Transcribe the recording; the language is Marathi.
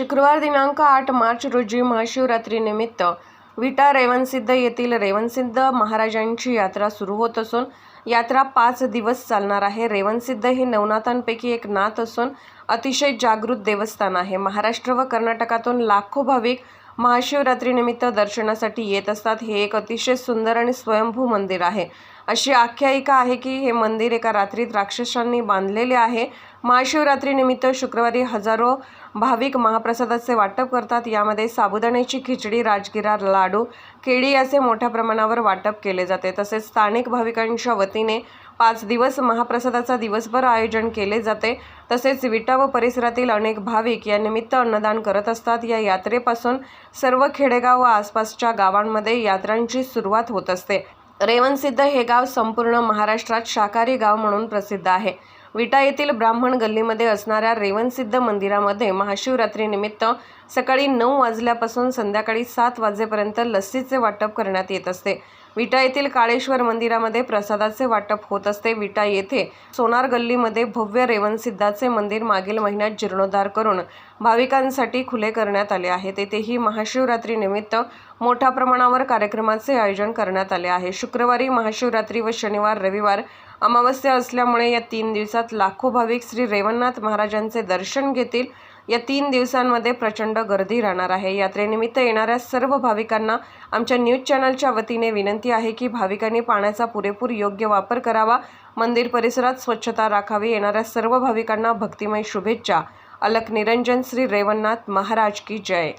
शुक्रवार दिनांक आठ मार्च रोजी महाशिवरात्रीनिमित्त विटा रेवणसिद्ध येथील रेवणसिद्ध महाराजांची यात्रा सुरू होत असून यात्रा पाच दिवस चालणार आहे. रेवणसिद्ध हे नवनाथांपैकी एक नाथ असून अतिशय जागृत देवस्थान आहे. महाराष्ट्र व कर्नाटकातून लाखो भाविक महाशिवरात्रीनिमित्त दर्शनासाठी येत असतात. हे एक अतिशय सुंदर आणि स्वयंभू मंदिर आहे. अशी आख्यायिका आहे की हे मंदिर एका रात्रीत राक्षसांनी बांधलेले आहे. महाशिवरात्रीनिमित्त शुक्रवारी हजारो भाविक महाप्रसादाचे वाटप करतात. यामध्ये साबुदाण्याची खिचडी राजगिरा लाडू केळी असे मोठ्या प्रमाणावर वाटप केले जाते. तसेच स्थानिक भाविकांच्या वतीने पाच दिवस महाप्रसादाचा दिवसभर आयोजन केले जाते. तसेच विटा व परिसरातील अनेक भाविक या निमित्त अन्नदान करत असतात. या यात्रेपासून सर्व खेडेगाव व आसपासच्या गावांमध्ये यात्रांची सुरुवात होत असते. रेवणसिद्ध हे गाव संपूर्ण महाराष्ट्रात शाकाहारी गाव म्हणून प्रसिद्ध आहे. विटा येथील ब्राह्मण गल्लीमध्ये असणाऱ्या रेवणसिद्ध मंदिरामध्ये महाशिवरात्रीनिमित्त सकाळी नऊ वाजल्यापासून संध्याकाळी सात वाजेपर्यंत लस्सीचे वाटप करण्यात येत असते. विटा येथील काळेश्वर मंदिरामध्ये प्रसादाचे वाटप होत असते. विटा येथे सोनार गल्लीमध्ये भव्य रेवणसिद्धाचे मंदिर मागील महिन्यात जीर्णोद्धार करून भाविकांसाठी खुले करण्यात आले आहे. तेथेही महाशिवरात्रीनिमित्त मोठ्या प्रमाणावर कार्यक्रमाचे आयोजन करण्यात आले आहे. शुक्रवारी महाशिवरात्री व शनिवार रविवार अमावस्या असल्यामुळे या तीन दिवसात लाखो भाविक श्री रेवणनाथ महाराजांचे दर्शन घेतील. या तीन दिवसांमध्ये प्रचंड गर्दी राहणार आहे. यात्रेनिमित्त येणाऱ्या सर्व भाविकांना आमच्या न्यूज चॅनलच्या वतीने विनंती आहे की भाविकांनी पाण्याचा पुरेपूर योग्य वापर करावा. मंदिर परिसरात स्वच्छता राखावी. येणाऱ्या सर्व भाविकांना भक्तिमय शुभेच्छा. अलक निरंजन श्री रेवणनाथ महाराज की जय.